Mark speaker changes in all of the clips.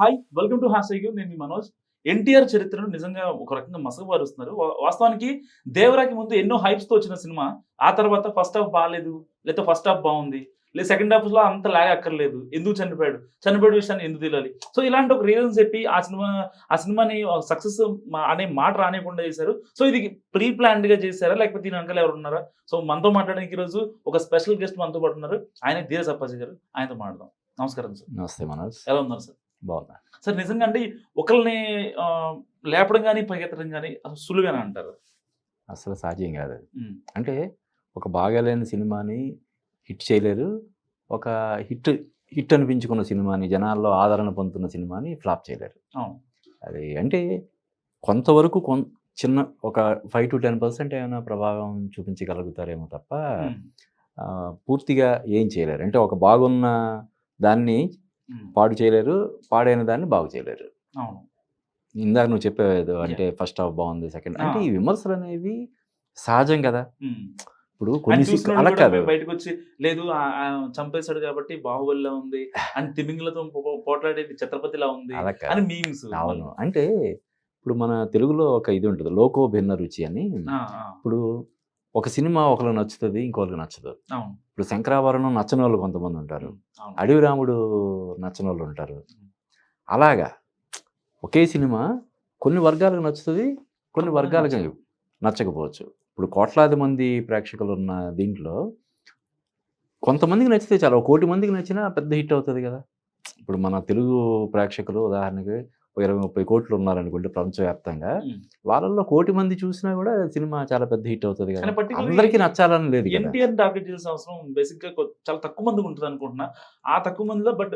Speaker 1: Hi welcome to హాస్టైగ్ నేను మీ మనోజ్. ఎన్టీఆర్ చరిత్రను నిజంగా ఒక రకంగా మసకబారుస్తున్నారు. వా- వాస్తవానికి దేవరాకి ముందు ఎన్నో హైప్స్తో వచ్చిన సినిమా. ఆ తర్వాత ఫస్ట్ హాఫ్ బాగాలేదు లేకపోతే ఫస్ట్ హాఫ్ బాగుంది లేదా సెకండ్ హాఫ్లో అంత లాగ్ అక్కర్లేదు. ఎందుకు చనిపోయాడు? చనిపోయాడు విషయాన్ని ఎందుకు తెలియాలి? సో ఇలాంటి ఒక రీజన్ చెప్పి ఆ సినిమా ఆ సినిమాని సక్సెస్ అనే మాట రానియకుండా చేశారు. సో ఇది ప్రీ ప్లాన్డ్గా చేశారా? లేకపోతే దీని వెనకాల ఎవరు ఉన్నారా? సో మనతో మాట్లాడడానికి ఈరోజు ఒక స్పెషల్ గెస్ట్ మనతో పాటు ఉన్నారు. ఆయన ధీర సప్పాజీ గారు. ఆయనతో మాట్లాడదాం. నమస్కారం సార్.
Speaker 2: నమస్తే మనోజ్.
Speaker 1: ఎలా ఉన్నారు సార్?
Speaker 2: బాగున్నా
Speaker 1: సార్ నిజంగా అంటే ఒకరిని లేపడం కానీ పరిగెత్తడం కానీ అసలు సులువేనా అంటారు?
Speaker 2: అసలు సాధ్యం కాదు. అంటే ఒక బాగాలేని సినిమాని హిట్ చేయలేరు ఒక హిట్ హిట్ అనిపించుకున్న సినిమాని జనాల్లో ఆదరణ పొందుతున్న సినిమాని ఫ్లాప్ చేయలేరు. అది అంటే కొంతవరకు కొన్ చిన్న ఒక ఫైవ్ టు టెన్ పర్సెంట్ ఏమైనా ప్రభావం చూపించగలుగుతారేమో తప్ప పూర్తిగా ఏం చేయలేరు. అంటే ఒక బాగున్న దాన్ని పాడు చేయలేరు పాడైన దాన్ని బాగు చేయలేరు. ఇందాక నువ్వు చెప్పేది అంటే ఫస్ట్ హాఫ్ బాగుంది సెకండ్ అంటే ఈ విమర్శలు అనేవి సహజం కదా. ఇప్పుడు కొన్ని అలా కాదు.
Speaker 1: బయటకు వచ్చి లేదు చంపేశాడు కాబట్టి బాహుబలిలా ఉంది అని తిమింగలతో పోట్లాడేది ఛత్రపతిలా ఉంది అని మీమ్స్.
Speaker 2: అవును. అంటే ఇప్పుడు మన తెలుగులో ఒక ఇది ఉంటుంది లోకో భిన్న రుచి అని. ఇప్పుడు ఒక సినిమా ఒకరికి నచ్చుతుంది ఇంకొకరికి నచ్చదు. ఇప్పుడు శంకరాభరణం నచ్చని వాళ్ళు కొంతమంది ఉంటారు. అడవి రాముడు నచ్చని వాళ్ళు ఉంటారు అలాగా. ఒకే సినిమా కొన్ని వర్గాలకు నచ్చుతుంది కొన్ని వర్గాలకు నచ్చకపోవచ్చు. ఇప్పుడు కోట్లాది మంది ప్రేక్షకులు ఉన్న దీంట్లో కొంతమందికి నచ్చితే చాలా. ఒక కోటి మందికి నచ్చినా పెద్ద హిట్ అవుతుంది కదా. ఇప్పుడు మన తెలుగు ప్రేక్షకులు ఉదాహరణకి ఇరవై ముప్పై కోట్లు ఉన్నారనుకుంటే ప్రపంచవ్యాప్తంగా. వాళ్ళల్లో కోటి మంది చూసినా కూడా సినిమా చాలా పెద్ద హిట్ అవుతుంది అందరికీ నచ్చాలని లేదు
Speaker 1: ఎన్టీఆర్ టార్గెట్ చేయాల్సిన అవసరం బేసిక్గా చాలా తక్కువ మందికి ఉంటుంది అనుకుంటున్నా. ఆ తక్కువ మందిలో బట్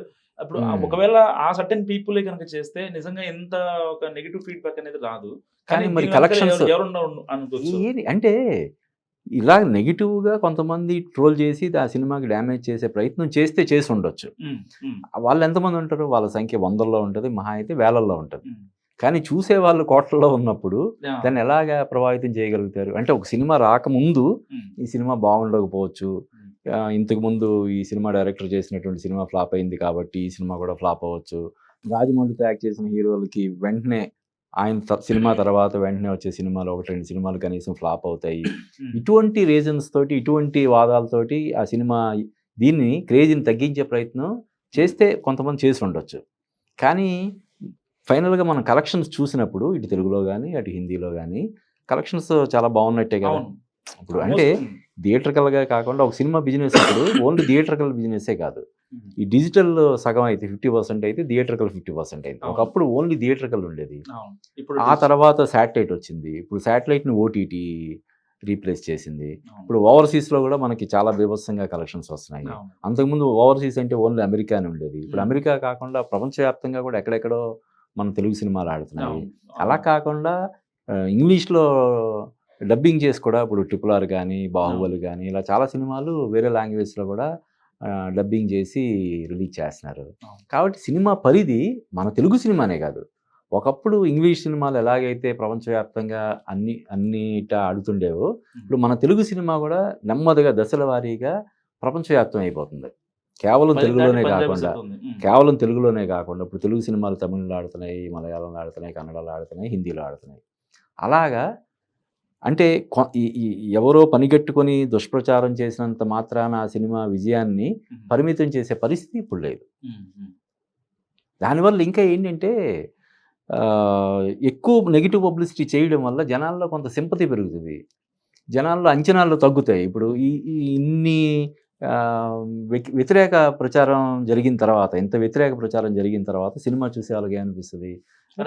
Speaker 2: Hmm.
Speaker 1: ఒకవేళ ఆ సర్టెన్ పీపుల్ కనుక చేస్తే నిజంగా ఎంత ఒక నెగిటివ్ ఫీడ్బ్యాక్ అనేది రాదు.
Speaker 2: కానీ మరి
Speaker 1: ఎవరు- ఎవరున్నా అనుకోవచ్చు.
Speaker 2: ఏది అంటే ఇలా నెగిటివ్గా కొంతమంది ట్రోల్ చేసి ఆ సినిమాకి డ్యామేజ్ చేసే ప్రయత్నం చేస్తే చేసి ఉండొచ్చు. వాళ్ళు ఎంతమంది ఉంటారు? వాళ్ళ సంఖ్య వందల్లో ఉంటుంది మహా అయితే వేలల్లో ఉంటుంది. కానీ చూసే వాళ్ళు కోట్లలో ఉన్నప్పుడు. దాన్ని ఎలాగా ప్రభావితం చేయగలుగుతారు? అంటే ఒక సినిమా రాకముందు ఈ సినిమా బాగుండకపోవచ్చు.
Speaker 1: Hmm.
Speaker 2: ఆ, ఇంతకు ముందు ఈ సినిమా డైరెక్టర్ చేసినటువంటి సినిమా ఫ్లాప్ అయింది కాబట్టి ఈ సినిమా కూడా ఫ్లాప్ అవ్వచ్చు. రాజమౌళితో యాక్ట్ చేసిన హీరోలకి వెంటనే ఆయన సినిమా తర్వాత వెంటనే వచ్చే సినిమాలు ఒకటి రెండు సినిమాలు కనీసం ఫ్లాప్ అవుతాయి. ఇటువంటి రీజన్స్ తోటి ఇటువంటి వాదాలతోటి ఆ సినిమా దీన్ని క్రేజీని తగ్గించే ప్రయత్నం చేస్తే కొంతమంది చేసి ఉండొచ్చు. కానీ ఫైనల్గా మనం కలెక్షన్స్ చూసినప్పుడు ఇటు తెలుగులో కానీ అటు హిందీలో కానీ కలెక్షన్స్ చాలా బాగున్నట్టే కదా. ఇప్పుడు అంటే థియేటర్కల్గా కాకుండా ఒక సినిమా బిజినెస్ ఇప్పుడు ఓన్లీ థియేటర్కల్ బిజినెస్సే కాదు. ఈ డిజిటల్ సగం అయితే ఫిఫ్టీ పర్సెంట్ అయితే థియేటర్కల్ ఫిఫ్టీ పర్సెంట్ అయింది. ఒకప్పుడు ఓన్లీ థియేటర్కల్ ఉండేది.
Speaker 1: ఇప్పుడు
Speaker 2: ఆ తర్వాత శాటిలైట్ వచ్చింది. ఇప్పుడు శాటిలైట్ని ఓటీటీ రీప్లేస్ చేసింది. ఇప్పుడు ఓవర్సీస్లో కూడా మనకి చాలా బీభత్సంగా కలెక్షన్స్ వస్తున్నాయి. అంతకుముందు ఓవర్సీస్ అంటే ఓన్లీ అమెరికా అని ఉండేది. ఇప్పుడు. అమెరికా కాకుండా ప్రపంచవ్యాప్తంగా కూడా ఎక్కడెక్కడో మన తెలుగు సినిమాలు ఆడుతున్నాయి. అలా కాకుండా ఇంగ్లీష్లో డబ్బింగ్ చేసి కూడా ఇప్పుడు ట్రిపుల్ ఆర్ కానీ బాహుబలి కానీ ఇలా చాలా సినిమాలు వేరే లాంగ్వేజ్లో కూడా డబ్బింగ్ చేసి రిలీజ్ చేస్తున్నారు. కాబట్టి సినిమా పరిధి మన తెలుగు సినిమానే కాదు. ఒకప్పుడు ఇంగ్లీష్ సినిమాలు ఎలాగైతే ప్రపంచవ్యాప్తంగా అన్ని అన్నిట ఆడుతుండేవో ఇప్పుడు మన తెలుగు సినిమా కూడా నెమ్మదిగా దశల వారీగా ప్రపంచవ్యాప్తం అయిపోతుంది. కేవలం తెలుగులోనే కాకుండా కేవలం తెలుగులోనే కాకుండా ఇప్పుడు తెలుగు సినిమాలు తమిళలో ఆడుతున్నాయి మలయాళంలో ఆడుతున్నాయి కన్నడలో ఆడుతున్నాయి హిందీలో ఆడుతున్నాయి. అలాగా అంటే ఎవరో పనిగట్టుకొని దుష్ప్రచారం చేసినంత మాత్రాన ఆ సినిమా విజయాన్ని పరిమితం చేసే పరిస్థితి ఇప్పుడు లేదు. దానివల్ల ఇంకా ఏంటంటే ఎక్కువ నెగిటివ్ పబ్లిసిటీ చేయడం వల్ల జనాల్లో కొంత సింపతి పెరుగుతుంది. జనాల్లో అంచనాలు తగ్గుతాయి. ఇప్పుడు ఈ ఇన్ని వ్యతిరేక ప్రచారం జరిగిన తర్వాత ఇంత వ్యతిరేక ప్రచారం జరిగిన తర్వాత సినిమా చూసే వాళ్ళకి ఏమనిపిస్తుంది?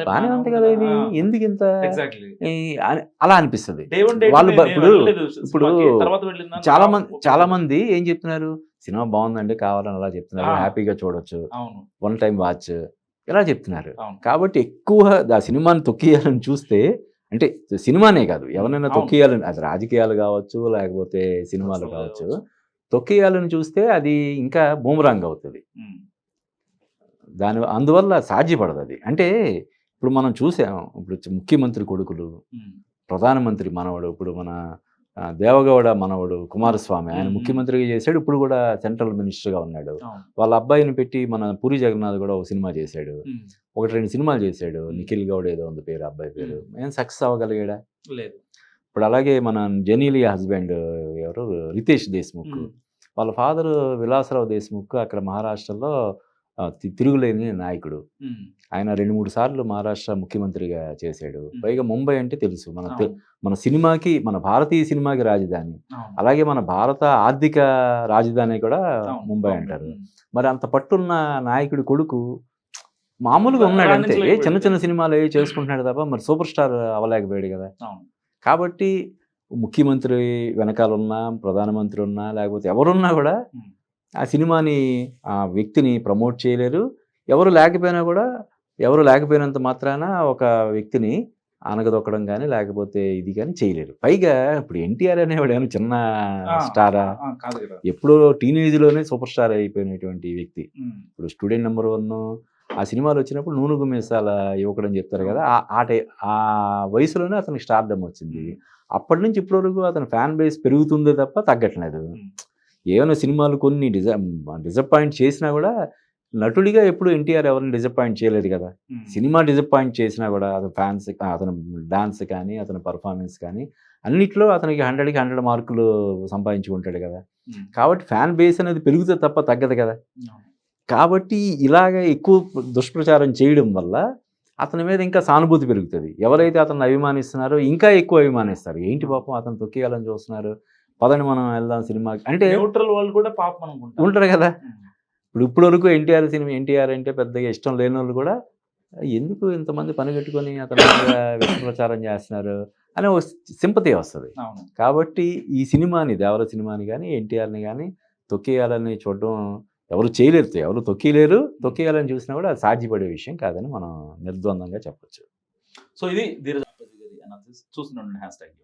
Speaker 2: బాగానే ఉంది కదా ఇది. ఎందుకు ఇంత అలా అనిపిస్తుంది. వాళ్ళు ఇప్పుడు- ఇప్పుడు? చాలా మంది చాలా మంది ఏం చెప్తున్నారు? సినిమా బాగుందండి కావాలని అలా చెప్తున్నారు. హ్యాపీగా చూడొచ్చు. వన్ టైం వాచ్ ఇలా చెప్తున్నారు. కాబట్టి ఎక్కువ ఆ సినిమాని తొక్కియాలని చూస్తే అంటే సినిమానే కాదు. ఎవరైనా. తొక్కియాలని అది రాజకీయాలు కావచ్చు లేకపోతే సినిమాలు కావచ్చు. తొక్కియాలని చూస్తే అది ఇంకా బూమరాంగ్ అవుతుంది. దాని అందువల్ల సాధ్యపడదు అది. అంటే ఇప్పుడు మనం చూసాం ఇప్పుడు ముఖ్యమంత్రి కొడుకులు ప్రధానమంత్రి మనవడు ఇప్పుడు మన దేవగౌడ మనవడు కుమారస్వామి ఆయన. ముఖ్యమంత్రిగా చేశాడు ఇప్పుడు కూడా సెంట్రల్ మినిస్టర్గా ఉన్నాడు. వాళ్ళ అబ్బాయిని పెట్టి మన పూరి జగన్నాథ్ కూడా ఒక సినిమా చేశాడు. ఒకటి రెండు సినిమాలు చేశాడు. నిఖిల్ గౌడ్ ఏదో ఉంది పేరు అబ్బాయి పేరు. ఏం సక్సెస్ అవ్వగలిగాడా?
Speaker 1: లేదు.
Speaker 2: ఇప్పుడు అలాగే మన జెనీలియా హస్బెండ్ ఎవరు రితేష్ దేశ్ముఖ్. వాళ్ళ ఫాదర్ విలాసరావు దేశ్ముఖ్ అక్కడ మహారాష్ట్రలో తిరుగులేని నాయకుడు. ఆయన రెండు మూడు సార్లు మహారాష్ట్ర ముఖ్యమంత్రిగా చేశాడు. పైగా ముంబై అంటే తెలుసు మన. మన సినిమాకి మన భారతీయ సినిమాకి రాజధాని. అలాగే మన భారత ఆర్థిక రాజధాని కూడా. ముంబై. అంటారు. మరి అంత పట్టున్న నాయకుడి కొడుకు మామూలుగా ఉన్నాడు అంతే. చిన్న చిన్న సినిమాలు ఏ చేసుకుంటున్నాడు తప్ప మరి సూపర్ స్టార్ అవ్వలేకపోయాడు కదా కాబట్టి ముఖ్యమంత్రి వెనకాల ఉన్నా ప్రధానమంత్రి ఉన్నా లేకపోతే ఎవరున్నా కూడా. ఆ సినిమాని ఆ వ్యక్తిని ప్రమోట్ చేయలేరు. ఎవరు లేకపోయినా కూడా ఎవరు లేకపోయినంత మాత్రాన ఒక వ్యక్తిని అనగదొక్కడం కానీ లేకపోతే ఇది కానీ చేయలేరు. పైగా ఇప్పుడు ఎన్టీఆర్ అనేవాడు ఏమైనా చిన్న స్టారా? ఎప్పుడో టీనేజ్లోనే సూపర్ స్టార్ అయిపోయినటువంటి వ్యక్తి. ఇప్పుడు స్టూడెంట్ నెంబర్ వన్ ఆ సినిమాలు వచ్చినప్పుడు నూనెగు మీసాల యువకుడు అని చెప్తారు కదా ఆ- ఆ టై ఆ వయసులోనే అతనికి స్టార్డమ్ వచ్చింది అప్పటి నుంచి ఇప్పటి వరకు అతని ఫ్యాన్ బేస్ పెరుగుతుందే తప్ప తగ్గట్లేదు. ఏమైనా సినిమాలు కొన్ని డిజ డిసప్పాయింట్ చేసినా కూడా నటుడిగా ఎప్పుడు ఎన్టీఆర్ ఎవరిని డిసప్పాయింట్ చేయలేదు కదా. సినిమా డిసప్పాయింట్ చేసినా కూడా అతని ఫ్యాన్స్ అతని డాన్స్ కానీ అతని పర్ఫార్మెన్స్ కానీ అన్నిట్లో అతనికి హండ్రెడ్కి హండ్రెడ్ మార్కులు సంపాదించుకుంటాడు కదా. కాబట్టి ఫ్యాన్ బేస్ అనేది పెరుగుతుంది తప్ప తగ్గదు కదా. కాబట్టి ఇలాగ ఎక్కువ దుష్ప్రచారం చేయడం వల్ల అతని మీద ఇంకా సానుభూతి పెరుగుతుంది. ఎవరైతే అతన్ని అభిమానిస్తున్నారో ఇంకా ఎక్కువ అభిమానిస్తారు. ఏంటి పాపం అతను తొక్కేయాలని చూస్తున్నారు. పదండి మనం వెళ్దాం సినిమాకి అంటే
Speaker 1: న్యూట్రల్ వాళ్ళు కూడా పాపం అనుకుంటారు.
Speaker 2: ఉంటారు కదా. ఇప్పుడు ఇప్పటి వరకు ఎన్టీఆర్ సినిమా ఎన్టీఆర్ అంటే పెద్దగా ఇష్టం లేని వాళ్ళు కూడా ఎందుకు ఇంతమంది పని కట్టుకొని అతని ప్రచారం చేస్తున్నారు? అనే ఒక సింపతి వస్తుంది. కాబట్టి ఈ సినిమాని దేవర సినిమాని కానీ ఎన్టీఆర్ని కానీ తొక్కేయాలని చూడడం ఎవరు చేయలేరు ఎవరు తొక్కేయలేరు. తొక్కేయాలని చూసినా కూడా అది సాధ్యపడే విషయం కాదని మనం నిర్ద్వందంగా చెప్పొచ్చు.
Speaker 1: సో ఇది ధీరజ్ చూస్తున్నాండి హ్యాష్ ట్యాగ్